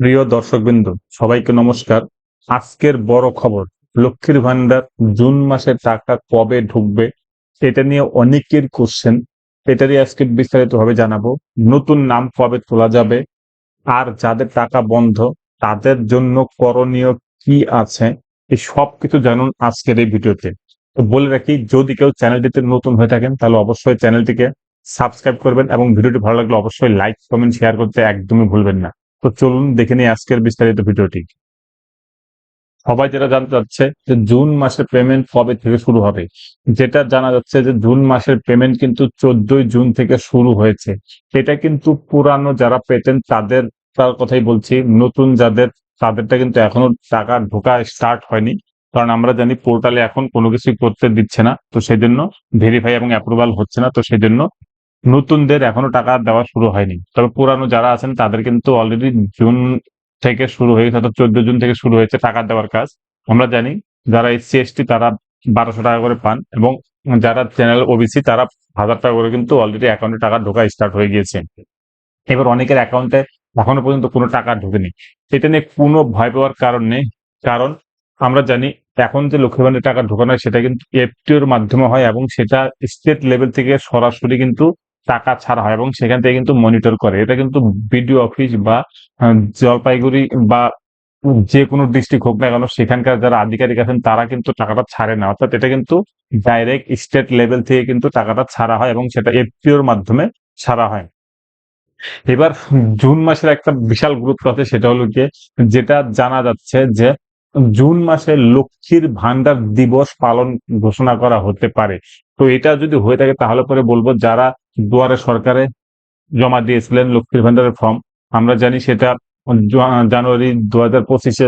প্রিয় দর্শকবৃন্দ, সবাইকে নমস্কার। আজকের বড় খবর, লক্ষ্মীর ভান্ডার জুন মাসের টাকা কবে ঢুকবে এটা নিয়ে অনেকের কোশ্চেন এটারই আজকে বিস্তারিতভাবে জানাব। নতুন নাম কবে তোলা যাবে, আর যাদের টাকা বন্ধ, তাদের জন্য করণীয় কি আছে এই সব কিছু জানুন আজকের এই ভিডিওতে। তো বলে রাখি, যদি কেউ চ্যানেলটিতে নতুন হয়ে থাকেন, তাহলে অবশ্যই চ্যানেলটিকে সাবস্ক্রাইব করবেন এবং ভিডিওটি ভালো লাগলে অবশ্যই লাইক, কমেন্ট শেয়ার করতে একদমই ভুলবেন না। তো চলুন দেখে নিই আজকের বিস্তারিত ভিডিওটি। সবাই যেটা জানতে চাচ্ছে যে জুন মাসের পেমেন্ট কবে থেকে শুরু হবে, যেটা জানা যাচ্ছে যে জুন মাসের পেমেন্ট কিন্তু চোদ্দই জুন থেকে শুরু হয়েছে। এটা কিন্তু পুরানো যারা পেতেন তাদের, তার কথাই বলছি, নতুন যাদের, তাদেরটা কিন্তু এখনও টাকা ঢোকা স্টার্ট হয়নি। কারণ আমরা জানি পোর্টালে এখন কোনো কিছুই করতে দিচ্ছে না, তো সেই জন্য ভেরিফাই এবং অ্যাপ্রুভাল হচ্ছে না, তো সেই জন্য নতুনদের এখনও টাকা দেওয়া শুরু হয়নি। তবে পুরানো যারা আছেন, তাদের কিন্তু অলরেডি জুন থেকে শুরু হয়েছে, অর্থাৎ চোদ্দ জুন থেকে শুরু হয়েছে টাকা দেওয়ার কাজ। আমরা জানি যারা এসসি এসটি তারা বারোশো টাকা করে পান এবং যারা চ্যানেল ওবিসি তারা হাজার টাকা করে কিন্তু অলরেডি অ্যাকাউন্টে টাকা ঢোকা স্টার্ট হয়ে গিয়েছে। এবার অনেকের অ্যাকাউন্টে এখনও পর্যন্ত কোনো টাকা ঢোকেনি। এটা নিয়ে কোনো ভয় পাওয়ার কারণ নেই। কারণ আমরা জানি এখন যে লক্ষ্মী টাকা ঢোকানো হয়, সেটা কিন্তু এফটিওর মাধ্যমে হয় এবং সেটা স্টেট লেভেল থেকে সরাসরি কিন্তু টাকা ছাড়া হয় এবং সেখান থেকে কিন্তু মনিটর করে। এটা কিন্তু বিডিও অফিস বা জলপাইগুড়ি বা যে কোনো ডিস্ট্রিক্ট হোক না কেন, সেখানকার যারা আধিকারিক আছেন, তারা কিন্তু টাকাটা ছাড়ে না। অর্থাৎ এটা কিন্তু ডাইরেক্ট স্টেট লেভেল থেকে কিন্তু টাকাটা ছাড়া হয় এবং সেটা এফপিওর মাধ্যমে ছাড়া হয়। এবার জুন মাসের একটা বিশাল গুরুত্ব আছে, সেটা হলো গিয়ে যেটা জানা যাচ্ছে যে জুন মাসে লক্ষ্মীর ভান্ডার দিবস পালন ঘোষণা করা হতে পারে। তো এটা যদি হয়ে থাকে, তাহলে পরে বলব যারা দুয়ারে সরকারে জমা দিয়েছিলেন লক্ষ্মীর ভান্ডারের ফর্ম। আমরা জানি সেটা জানুয়ারি দু হাজার পঁচিশে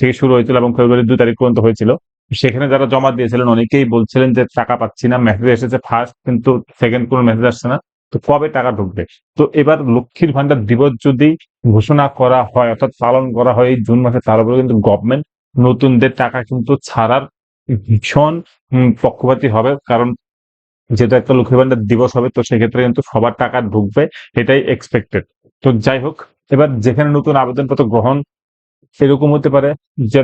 থেকে শুরু হয়েছিল এবং ফেব্রুয়ারি দুই তারিখ পর্যন্ত হয়েছিল। সেখানে যারা জমা দিয়েছিলেন অনেকেই বলছিলেন যে টাকা পাচ্ছি না, মেসেজ এসেছে ফার্স্ট কিন্তু সেকেন্ড কোনো মেসেজ আসছে না। তো কবে টাকা ঢুকবে? তো এবার লক্ষ্মীর ভান্ডার দিবস যদি ঘোষণা করা হয়, অর্থাৎ পালন করা হয়, এই জুন মাসে তার উপরে কিন্তু গভর্নমেন্ট নতুনদের টাকা কিন্তু ছাড়ার ভীষণ পক্ষপাতী হবে। কারণ যেহেতু একটা লক্ষ্মী ভান্ডার দিবস হবে, তো সেক্ষেত্রে কিন্তু সবার টাকা ঢুকবে, এটাই এক্সপেক্টেড তো যাই হোক, এবার যেখানে নতুন আবেদনপত্র গ্রহণ এরকম হতে পারে যে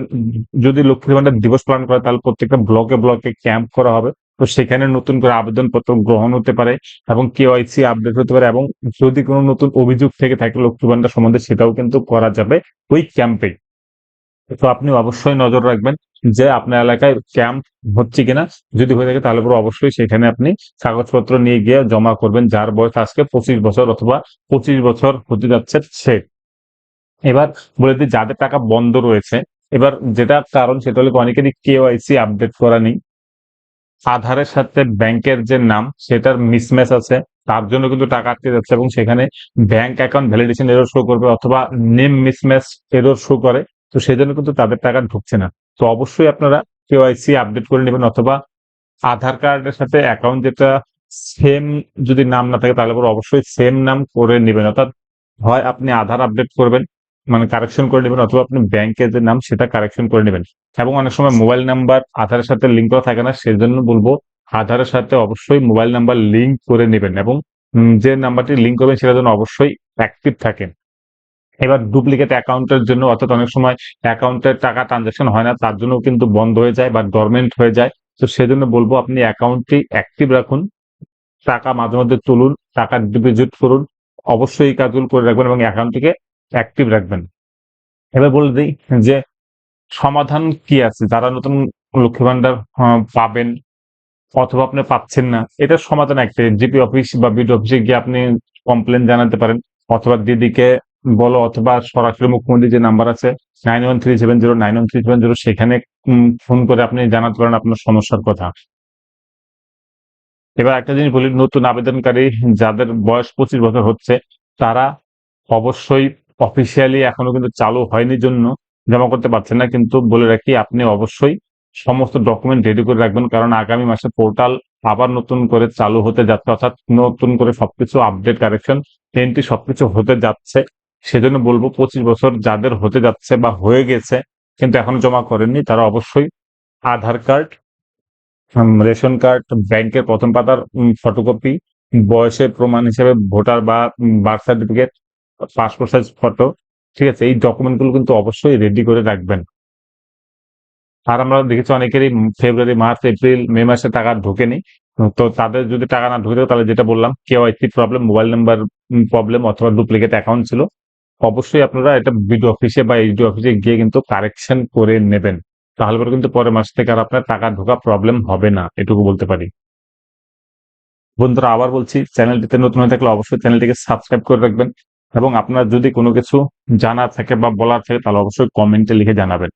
যদি লক্ষ্মী ভান্ডার দিবস পালন করে, তাহলে প্রত্যেকটা ব্লকে ব্লকে ক্যাম্প করা হবে। তো সেখানে নতুন করে আবেদনপত্র গ্রহণ হতে পারে এবং কেওয়াইসি আপডেট হতে পারে এবং যদি কোনো নতুন অভিযোগ থেকে থাকে লক্ষ্মী ভান্ডার সম্বন্ধে, সেটাও কিন্তু করা যাবে ওই ক্যাম্পে তো আপনি অবশ্যই নজর রাখবেন যে আপনার এলাকায় ক্যাম্প হচ্ছে কিনা। যদি হয়ে থাকে তাহলে পরে অবশ্যই সেখানে আপনি কাগজপত্র নিয়ে গিয়ে জমা করবেন, যার বয়স আজকে পঁচিশ বছর অথবা পঁচিশ বছর হতে যাচ্ছে সে। এবার বলে দিই, যাদের টাকা বন্ধ রয়েছে, এবার যেটা কারণ সেটা হলো অনেকেরই কেওয়াইসি আপডেট করা নেই। আধারের সাথে ব্যাংকের যে নাম, সেটার মিসম্যাচ আছে, তার জন্য কিন্তু টাকা আটকে যাচ্ছে এবং সেখানে bank account validation error show করবে অথবা নেম মিসম্যাচ এরর শো করে। তো সেই জন্য কিন্তু তাদের টাকা ঢুকছে না। তো অবশ্যই আপনারা কেওয়াইসি আপডেট করে নেবেন অথবা আধার কার্ডের সাথে অ্যাকাউন্ট যেটা সেম যদি নাম না থাকে তাহলে অবশ্যই সেম নাম করে নেবেন। অর্থাৎ হয় আপনি আধার আপডেট করবেন মানে কারেকশন করে নেবেন অথবা আপনি ব্যাংকের যে নাম সেটা কারেকশন করে নেবেন। এবং অনেক সময় মোবাইল নাম্বার আধারের সাথে লিঙ্ক করা থাকে না, সেজন্য বলব আধারের সাথে অবশ্যই মোবাইল নাম্বার লিঙ্ক করে নেবেন এবং যে নাম্বারটি লিঙ্ক করবেন সেটা যেন অবশ্যই অ্যাক্টিভ থাকে এবার ডুপ্লিকেট অ্যাকাউন্টের জন্য অর্থাৎ অনেক সময় অ্যাকাউন্টের টাকা ট্রানজাকশন হয় না, তার জন্য কিন্তু বন্ধ হয়ে যায় বা ডরমেন্ট হয়ে যায়। তো সেজন্য বলব আপনি অ্যাকাউন্টটি অ্যাক্টিভ রাখুন, টাকা মাঝে মধ্যে তুলুন, টাকা ডিপোজিট করুন, অবশ্যই কাজগুলো করে রাখবেন এবং অ্যাকাউন্টটিকে অ্যাক্টিভ রাখবেন। এবার বলে দিই যে সমাধান কি আছে? যারা নতুন লক্ষ্মী ভান্ডার পাবেন অথবা আপনি পাচ্ছেন না এটার সমাধান একটাই। জিপি অফিস বা বিডি অফিসে গিয়ে আপনি কমপ্লেন জানাতে পারেন অথবা দিদিকে বলো অথবা সরাসরি মুখ্যমন্ত্রী যে নাম্বার আছে nine one three seven zero nine three seven zero সেখানে ফোন করে আপনি জানাতে পারেন আপনার সমস্যার কথা। এবার একটা জিনিস বলি, নতুন আবেদনকারী যাদের বয়স পঁচিশ বছর হচ্ছে, তারা অবশ্যই অফিসিয়ালি এখনও কিন্তু চালু হয়নি জন্য জমা করতে পারছেন না, কিন্তু বলে রাখি, আপনি অবশ্যই সমস্ত ডকুমেন্ট রেডি করে রাখবেন, কারণ আগামী মাসে পোর্টাল আবার নতুন করে চালু হতে যাচ্ছে, অর্থাৎ নতুন করে সবকিছু আপডেট কারেকশন এন্ট্রি সবকিছু হতে যাচ্ছে। সেজন্য বলব পঁচিশ বছর যাদের হতে যাচ্ছে বা হয়ে গেছে, কিন্তু এখনও জমা করেননি, তারা অবশ্যই আধার কার্ড রেশন কার্ড, ব্যাংকের প্রথম পাতার ফটোকপি বয়সের প্রমাণ হিসেবে ভোটার বা birth certificate passport size photo ঠিক আছে? এই ডকুমেন্টগুলো কিন্তু অবশ্যই রেডি করে রাখবেন। আর আমরা দেখেছি অনেকেরই ফেব্রুয়ারি মার্চ এপ্রিল মে মাসে টাকা ঢোকেনি। তো তাদের যদি টাকা না ঢুকে তাহলে যেটা বললাম KYC problem mobile number problem অথবা ডুপ্লিকেট অ্যাকাউন্ট ছিল। অবশ্যই আপনারা এটা বিডিও অফিসে বা এইচডি অফিসে গিয়ে কিন্তু কারেকশন করে নেবেন। তাহলে পরে কিন্তু পরের মাস থেকে আর আপনার টাকা ঢোকা প্রবলেম হবে না, এটুকু বলতে পারি। বন্ধুরা, আবার বলছি, চ্যানেলটিতে নতুন হয়ে থাকলে অবশ্যই চ্যানেলটিকে সাবস্ক্রাইব করে রাখবেন এবং আপনার যদি কোনো কিছু জানা থাকে বা বলার থাকে, তাহলে অবশ্যই কমেন্টে লিখে জানাবেন।